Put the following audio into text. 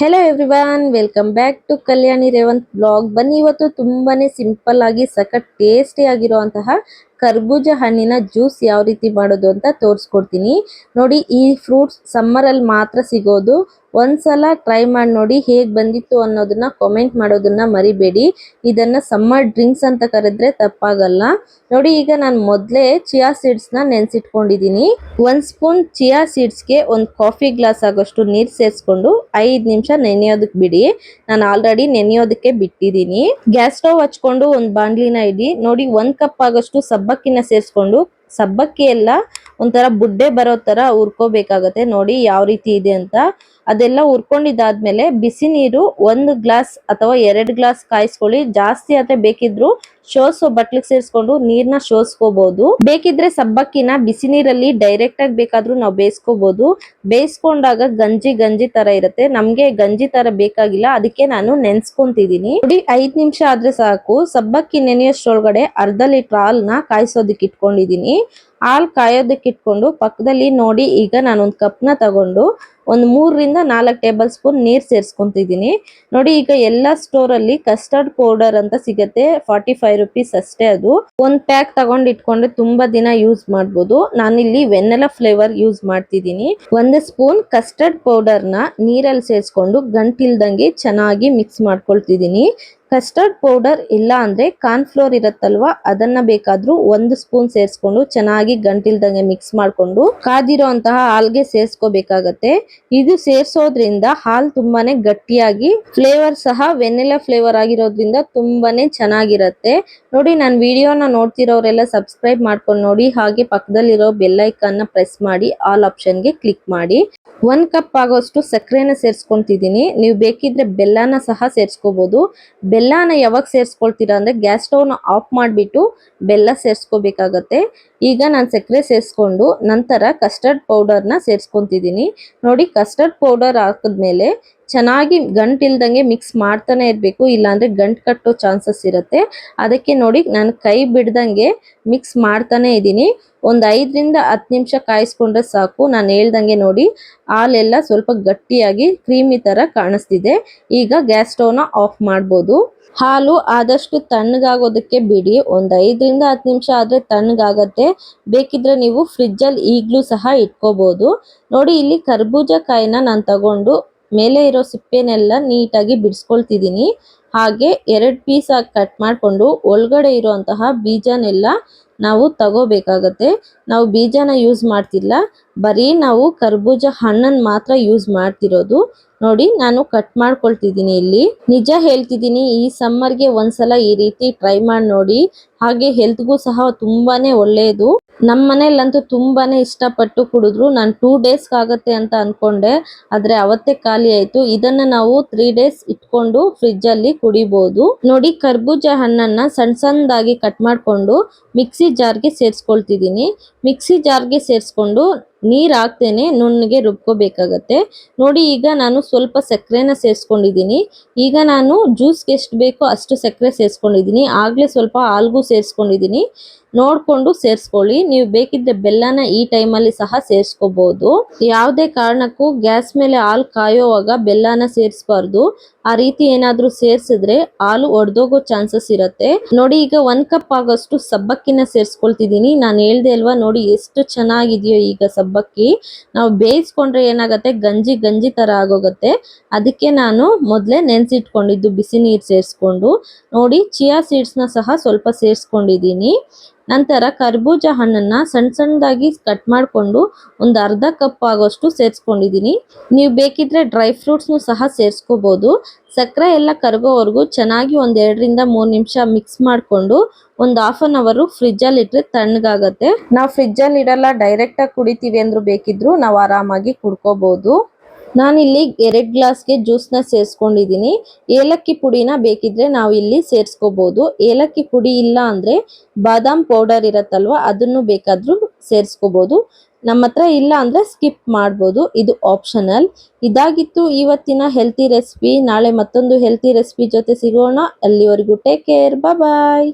Hello everyone welcome back to Kalyani Revanth blog ಬನ್ನಿ, ಇವತ್ತು ತುಂಬಾನೇ ಸಿಂಪಲ್ ಆಗಿ ಸಖತ್ ಟೇಸ್ಟಿ ಆಗಿರುವಂತಹ ಕರ್ಬೂಜ ಹಣ್ಣಿನ ಜ್ಯೂಸ್ ಯಾವ ರೀತಿ ಮಾಡೋದು ಅಂತ ತೋರಿಸ್ಕೊಡ್ತೀನಿ. ನೋಡಿ, ಈ ಫ್ರೂಟ್ಸ್ ಸಮ್ಮರ್ ಅಲ್ಲಿ ಮಾತ್ರ ಸಿಗೋದು. ಒಂದ್ಸಲ ಟ್ರೈ ಮಾಡಿ ನೋಡಿ ಹೇಗೆ ಬಂದಿತ್ತು ಅನ್ನೋದನ್ನ ಕಾಮೆಂಟ್ ಮಾಡೋದನ್ನ ಮರಿಬೇಡಿ. ಇದನ್ನ ಸಮ್ಮರ್ ಡ್ರಿಂಕ್ಸ್ ಅಂತ ಕರೆದ್ರೆ ತಪ್ಪಾಗಲ್ಲ. ನೋಡಿ, ಈಗ ನಾನು ಮೊದಲೇ ಚಿಯಾ ಸೀಡ್ಸ್ನ ನೆನ್ಸಿಟ್ಕೊಂಡಿದೀನಿ. ಒಂದ್ ಸ್ಪೂನ್ ಚಿಯಾ ಸೀಡ್ಸ್ಗೆ ಒಂದ್ ಕಾಫಿ ಗ್ಲಾಸ್ ಆಗೋಷ್ಟು ನೀರ್ ಸೇರಿಸ್ಕೊಂಡು ಐದು ನಿಮಿಷ ನೆನೆಯೋದಕ್ಕೆ ಬಿಡಿ. ನಾನು ಆಲ್ರೆಡಿ ನೆನೆಯೋದಕ್ಕೆ ಬಿಟ್ಟಿದ್ದೀನಿ ಗ್ಯಾಸ್ ಸ್ಟವ್ ಹಚ್ಕೊಂಡು ಒಂದು ಬಾಂಡ್ಲಿನ ಇಡಿ. ನೋಡಿ, ಒಂದ್ ಕಪ್ ಆಗೋಷ್ಟು ಸಬ್ಬಕ್ಕಿನ ಸೇರಿಸ್ಕೊಂಡು ಸಬ್ಬಕ್ಕಿ ಎಲ್ಲ ಒಂಥರ ಬುಡ್ಡೆ ಬರೋ ತರ ಹುರ್ಕೋಬೇಕಾಗತ್ತೆ. ನೋಡಿ ಯಾವ ರೀತಿ ಇದೆ ಅಂತ. ಅದೆಲ್ಲ ಹುರ್ಕೊಂಡಿದ್ದಾದ್ಮೇಲೆ ಬಿಸಿ ನೀರು ಒಂದು ಗ್ಲಾಸ್ ಅಥವಾ ಎರಡು ಗ್ಲಾಸ್ ಕಾಯಿಸ್ಕೊಳ್ಳಿ. ಜಾಸ್ತಿ ಆದ್ರೆ ಬೇಕಿದ್ರು ಶೋಸೋ ಬಟ್ಲಿಗೆ ಸೇರಿಸ್ಕೊಂಡು ನೀರ್ನ ಶೋಸ್ಕೋಬಹುದು ಬೇಕಿದ್ರೆ ಸಬ್ಬಕ್ಕಿನ ಬಿಸಿ ನೀರಲ್ಲಿ ಡೈರೆಕ್ಟ್ ಆಗಿ ಬೇಕಾದ್ರೂ ನಾವು ಬೇಯಿಸ್ಕೋಬಹುದು ಬೇಯಿಸ್ಕೊಂಡಾಗ ಗಂಜಿ ಗಂಜಿ ತರ ಇರುತ್ತೆ. ನಮ್ಗೆ ಗಂಜಿ ತರ ಬೇಕಾಗಿಲ್ಲ. ಅದಕ್ಕೆ ನಾನು ನೆನ್ಸ್ಕೊಂತಿದೀನಿ. ನೋಡಿ, ಐದ್ ನಿಮಿಷ ಆದ್ರೆ ಸಾಕು. ಸಬ್ಬಕ್ಕಿ ನೆನೆಯಷ್ಟೊಳಗಡೆ ಅರ್ಧ ಲೀಟರ್ ಹಾಲ್ನ ಕಾಯಿಸೋದಕ್ಕೆ ಇಟ್ಕೊಂಡಿದೀನಿ. ಹಾಲ್ ಕಾಯೋದಕ್ಕೆ ಇಟ್ಕೊಂಡು ಪಕ್ಕದಲ್ಲಿ ನೋಡಿ, ಈಗ ನಾನು ಒಂದು ಕಪ್ನ ತಗೊಂಡು ಒಂದು ಮೂರರಿಂದ ನಾಲ್ಕು ಟೇಬಲ್ ಸ್ಪೂನ್ ನೀರು ಸೇರಿಸ್ಕೊತಿದ್ದೀನಿ. ನೋಡಿ, ಈಗ ಎಲ್ಲ ಸ್ಟೋರ್ ಅಲ್ಲಿ ಕಸ್ಟರ್ಡ್ ಪೌಡರ್ ಅಂತ ಸಿಗತ್ತೆ, ಫಾರ್ಟಿ ಫೈವ್ ರುಪೀಸ್ ಅಷ್ಟೇ ಅದು. ಒಂದ್ ಪ್ಯಾಕ್ ತಗೊಂಡು ಇಟ್ಕೊಂಡ್ರೆ ತುಂಬಾ ದಿನ ಯೂಸ್ ಮಾಡ್ಬೋದು. ನಾನಿಲ್ಲಿ ವೆನ್ನೆಲ ಫ್ಲೇವರ್ ಯೂಸ್ ಮಾಡ್ತಿದ್ದೀನಿ. ಒಂದು ಸ್ಪೂನ್ ಕಸ್ಟರ್ಡ್ ಪೌಡರ್ನ ನೀರಲ್ಲಿ ಸೇರಿಸ್ಕೊಂಡು ಗಂಟಿಲ್ದಂಗೆ ಚೆನ್ನಾಗಿ ಮಿಕ್ಸ್ ಮಾಡ್ಕೊಳ್ತಿದ್ದೀನಿ. ಕಸ್ಟರ್ಡ್ ಪೌಡರ್ ಇಲ್ಲ ಅಂದ್ರೆ ಕಾರ್ನ್ ಫ್ಲೋರ್ ಇರತ್ತಲ್ವಾ? ಅದನ್ನ ಬೇಕಾದ್ರೂ ಒಂದು ಸ್ಪೂನ್ ಸೇರಿಸ್ಕೊಂಡು ಚೆನ್ನಾಗಿ ಗಂಟಿಲ್ದಂಗೆ ಮಿಕ್ಸ್ ಮಾಡ್ಕೊಂಡು ಕಾದಿರೋಂತಹ ಹಾಲ್ಗೆ ಸೇರಿಸ್ಕೋಬೇಕಾಗತ್ತೆ. ಇದು ಸೇರ್ಸೋದ್ರಿಂದ ಹಾಲ್ ತುಂಬಾನೇ ಗಟ್ಟಿಯಾಗಿ ಫ್ಲೇವರ್ ಸಹ ವೆನಿಲಾ ಫ್ಲೇವರ್ ಆಗಿರೋದ್ರಿಂದ ತುಂಬಾನೇ ಚೆನ್ನಾಗಿರತ್ತೆ. ನೋಡಿ, ನಾನು ವಿಡಿಯೋನ ನೋಡ್ತಿರೋರೆಲ್ಲ ಸಬ್ಸ್ಕ್ರೈಬ್ ಮಾಡ್ಕೊಂಡು ನೋಡಿ, ಹಾಗೆ ಪಕ್ಕದಲ್ಲಿರೋ ಬೆಲ್ ಐಕನ್ನ ಪ್ರೆಸ್ ಮಾಡಿ ಆಲ್ ಆಪ್ಷನ್ಗೆ ಕ್ಲಿಕ್ ಮಾಡಿ. ಒಂದ್ ಕಪ್ ಆಗೋಷ್ಟು ಸಕ್ಕರೆನ ಸೇರಿಸ್ಕೊಂತಿದ್ದೀನಿ. ನೀವು ಬೇಕಿದ್ರೆ ಬೆಲ್ಲನ ಸಹ ಸೇರಿಸ್ಕೋಬಹುದು ಬೆಲ್ಲನ ಯಾವಾಗ ಸೇರಿಸ್ಕೊಳ್ತೀರಾ ಅಂದ್ರೆ ಗ್ಯಾಸ್ ಸ್ಟವ್ನ ಆಫ್ ಮಾಡಿಬಿಟ್ಟು ಬೆಲ್ಲ ಸೇರಿಸ್ಕೋಬೇಕಾಗತ್ತೆ. ಈಗ ನಾನು ಸಕ್ಕರೆ ಸೇರಿಸ್ಕೊಂಡು ನಂತರ ಕಸ್ಟರ್ಡ್ ಪೌಡರ್ನ ಸೇರಿಸ್ಕೊತಿದ್ದೀನಿ. ನೋಡಿ ಕಸ್ಟರ್ಡ್ ಪೌಡರ್ ಹಾಕಿದ್ಮೇಲೆ ಚೆನ್ನಾಗಿ ಗಂಟಿಲ್ದಂಗೆ ಮಿಕ್ಸ್ ಮಾಡ್ತಾನೆ ಇರಬೇಕು, ಇಲ್ಲಾಂದರೆ ಗಂಟು ಕಟ್ಟೋ ಚಾನ್ಸಸ್ ಇರುತ್ತೆ. ಅದಕ್ಕೆ ನೋಡಿ, ನಾನು ಕೈ ಬಿಡ್ದಂಗೆ ಮಿಕ್ಸ್ ಮಾಡ್ತಾನೆ ಇದ್ದೀನಿ. ಒಂದು ಐದರಿಂದ ಹತ್ತು ನಿಮಿಷ ಕಾಯಿಸ್ಕೊಂಡ್ರೆ ಸಾಕು. ನಾನು ಹೇಳ್ದಂಗೆ ನೋಡಿ, ಹಾಲೆಲ್ಲ ಸ್ವಲ್ಪ ಗಟ್ಟಿಯಾಗಿ, ಕ್ರೀಮಿ ತರ ಕಾಣಿಸ್ತಿದೆ. ಈಗ ಗ್ಯಾಸ್ ಸ್ಟವ್ನ ಆಫ್ ಮಾಡ್ಬೋದು. ಹಾಲು ಆದಷ್ಟು ತಣ್ಣಗಾಗೋದಕ್ಕೆ ಬಿಡಿ. ಒಂದು ಐದರಿಂದ ಹತ್ತು ನಿಮಿಷ ಆದ್ರೆ ತಣ್ಣಗಾಗತ್ತೆ. ಬೇಕಿದ್ರೆ ನೀವು ಫ್ರಿಜ್ ಅಲ್ಲಿ ಈಗ್ಲೂ ಸಹ ಇಟ್ಕೋಬೋದು. ನೋಡಿ, ಇಲ್ಲಿ ಕರ್ಬೂಜ ಕಾಯಿನ ನಾನು ತಗೊಂಡು ಮೇಲೆ ಇರೋ ಸಿಪ್ಪೆನೆಲ್ಲ ನೀಟಾಗಿ ಬಿಡಿಸ್ಕೊಳ್ತಿದ್ದೀನಿ. ಹಾಗೆ ಎರಡು ಪೀಸ್ ಆಗಿ ಕಟ್ ಮಾಡ್ಕೊಂಡು ಒಳಗಡೆ ಇರುವಂತಹ ಬೀಜನೆಲ್ಲ ನಾವು ತಗೋಬೇಕಾಗತ್ತೆ. ನಾವು ಬೀಜನ ಯೂಸ್ ಮಾಡ್ತಿಲ್ಲ. ಬರೀ ನಾವು ಕರ್ಬೂಜ ಹಣ್ಣನ್ನು ಮಾತ್ರ ಯೂಸ್ ಮಾಡ್ತಿರೋದು. ನೋಡಿ, ನಾನು ಕಟ್ ಮಾಡ್ಕೊಳ್ತಿದ್ದೀನಿ ಇಲ್ಲಿ. ನಿಜ ಹೇಳ್ತಿದ್ದೀನಿ, ಈ ಸಮ್ಮರ್ಗೆ ಒಂದ್ಸಲ ಈ ರೀತಿ ಟ್ರೈ ಮಾಡಿ ನೋಡಿ. ಹಾಗೆ ಹೆಲ್ತ್ಗೂ ಸಹ ತುಂಬಾನೇ ಒಳ್ಳೆಯದು ನಮ್ಮ ಮನೆಯಲ್ಲಂತೂ ತುಂಬಾನೇ ಇಷ್ಟಪಟ್ಟು ಕುಡಿದ್ರು. ನಾನು ಟೂ ಡೇಸ್ ಆಗುತ್ತೆ ಅಂತ ಅಂದ್ಕೊಂಡೆ ಆದ್ರೆ ಅವತ್ತೇ ಖಾಲಿ ಆಯಿತು. ಇದನ್ನ ನಾವು ತ್ರೀ ಡೇಸ್ ಇಟ್ಕೊಂಡು ಫ್ರಿಜ್ಜಲ್ಲಿ ಅಲ್ಲಿ ಕುಡಿಬಹುದು ನೋಡಿ, ಕರ್ಬೂಜ ಹಣ್ಣನ್ನ ಸಣ್ಣ ಸಣ್ಣದಾಗಿ ಕಟ್ ಮಾಡ್ಕೊಂಡು ಮಿಕ್ಸಿ ಜಾರ್ಗೆ ಸೇರಿಸ್ಕೊಳ್ತಿದ್ದೀನಿ. ಮಿಕ್ಸಿ ಜಾರ್ಗೆ ಸೇರಿಸ್ಕೊಂಡು ನೀರ್ ಹಾಕ್ತೇನೆ ನುಣ್ಣಗೆ ರುಬ್ಕೋಬೇಕಾಗತ್ತೆ. ನೋಡಿ, ಈಗ ನಾನು ಸ್ವಲ್ಪ ಸಕ್ಕರೆನ ಸೇರಿಸ್ಕೊಂಡಿದ್ದೀನಿ. ಈಗ ನಾನು ಜ್ಯೂಸ್ಗೆ ಎಷ್ಟು ಬೇಕೋ ಅಷ್ಟು ಸಕ್ಕರೆ ಸೇರಿಸ್ಕೊಂಡಿದ್ದೀನಿ. ಆಗಲೇ ಸ್ವಲ್ಪ ಹಾಲ್ಗೂ ಸೇರಿಸ್ಕೊಂಡಿದ್ದೀನಿ. ನೋಡ್ಕೊಂಡು ಸೇರಿಸ್ಕೊಳ್ಳಿ. ನೀವು ಬೇಕಿದ್ರೆ ಬೆಲ್ಲನ ಈ ಟೈಮಲ್ಲಿ ಸಹ ಸೇರಿಸ್ಕೋಬೋದು. ಯಾವುದೇ ಕಾರಣಕ್ಕೂ ಗ್ಯಾಸ್ ಮೇಲೆ ಹಾಲು ಕಾಯೋವಾಗ ಬೆಲ್ಲನ ಸೇರಿಸಬಾರ್ದು. ಆ ರೀತಿ ಏನಾದ್ರೂ ಸೇರ್ಸಿದ್ರೆ ಹಾಲು ಒಡೆದೋಗೋ ಚಾನ್ಸಸ್ ಇರುತ್ತೆ. ನೋಡಿ, ಈಗ ಒಂದ್ ಕಪ್ ಆಗೋಷ್ಟು ಸಬ್ಬಕ್ಕಿನ ಸೇರಿಸ್ಕೊಳ್ತಿದ್ದೀನಿ. ನಾನು ಹೇಳ್ದೆ ಅಲ್ವಾ, ನೋಡಿ ಎಷ್ಟು ಚೆನ್ನಾಗಿದೆಯೋ ಈಗ ಸಬ್ಬಕ್ಕಿ. ನಾವು ಬೇಯಿಸ್ಕೊಂಡ್ರೆ ಏನಾಗುತ್ತೆ, ಗಂಜಿ ಗಂಜಿ ತರ ಆಗೋಗತ್ತೆ. ಅದಕ್ಕೆ ನಾನು ಮೊದಲೇ ನೆನ್ಸಿಟ್ಕೊಂಡಿದ್ದು ಬಿಸಿ ನೀರು ಸೇರಿಸ್ಕೊಂಡು. ನೋಡಿ, ಚಿಯಾ ಸೀಡ್ಸ್ನ ಸಹ ಸ್ವಲ್ಪ ಸೇರಿಸ್ಕೊಂಡಿದ್ದೀನಿ. ನಂತರ ಕರ್ಬೂಜ ಹಣ್ಣನ್ನ ಸಣ್ಣ ಸಣ್ಣದಾಗಿ ಕಟ್ ಮಾಡಿಕೊಂಡು ಒಂದು ಅರ್ಧ ಕಪ್ ಆಗೋಷ್ಟು ಸೇರಿಸ್ಕೊಂಡಿದ್ದೀನಿ ನೀವು ಬೇಕಿದ್ರೆ ಡ್ರೈ ಫ್ರೂಟ್ಸ್ನು ಸಹ ಸೇರಿಸ್ಕೋಬೋದು. ಸಕ್ಕರೆ ಎಲ್ಲ ಕರಗೋವರೆಗೂ ಚೆನ್ನಾಗಿ ಒಂದು ಎರಡರಿಂದ ಮೂರು ನಿಮಿಷ ಮಿಕ್ಸ್ ಮಾಡಿಕೊಂಡು ಒಂದು ಹಾಫ್ ಅನ್ ಅವರು ಫ್ರಿಜ್ ಅಲ್ಲಿ ಇಟ್ರೆ ತಣ್ಣಗಾಗತ್ತೆ. ನಾವು ಫ್ರಿಜ್ಜಲ್ಲಿ ಇಡಲ್ಲ ಡೈರೆಕ್ಟ್ ಆಗಿ ಕುಡಿತೀವಿ ಅಂದ್ರೂ ಬೇಕಿದ್ರು ನಾವು ಆರಾಮಾಗಿ ಕುಡ್ಕೋಬಹುದು ನಾನಿಲ್ಲಿ ಎರಡು ಗ್ಲಾಸ್ಗೆ ಜ್ಯೂಸ್ನ ಸೇರಿಸ್ಕೊಂಡಿದ್ದೀನಿ. ಏಲಕ್ಕಿ ಪುಡಿನ ಬೇಕಿದ್ರೆ ನಾವು ಇಲ್ಲಿ ಸೇರಿಸ್ಕೋಬಹುದು ಏಲಕ್ಕಿ ಪುಡಿ ಇಲ್ಲ ಅಂದ್ರೆ ಬಾದಾಮ್ ಪೌಡರ್ ಇರತ್ತಲ್ವಾ, ಅದನ್ನು ಬೇಕಾದರೂ ಸೇರಿಸ್ಕೋಬಹುದು ನಮ್ಮ ಹತ್ರ ಇಲ್ಲ ಅಂದ್ರೆ ಸ್ಕಿಪ್ ಮಾಡ್ಬೋದು, ಇದು ಆಪ್ಷನಲ್. ಇದಾಗಿತ್ತು ಇವತ್ತಿನ ಹೆಲ್ತಿ ರೆಸಿಪಿ. ನಾಳೆ ಮತ್ತೊಂದು ಹೆಲ್ತಿ ರೆಸಿಪಿ ಜೊತೆ ಸಿಗೋಣ. ಅಲ್ಲಿವರೆಗೂ ಟೇಕ್ ಕೇರ್ ಬಾಯ್.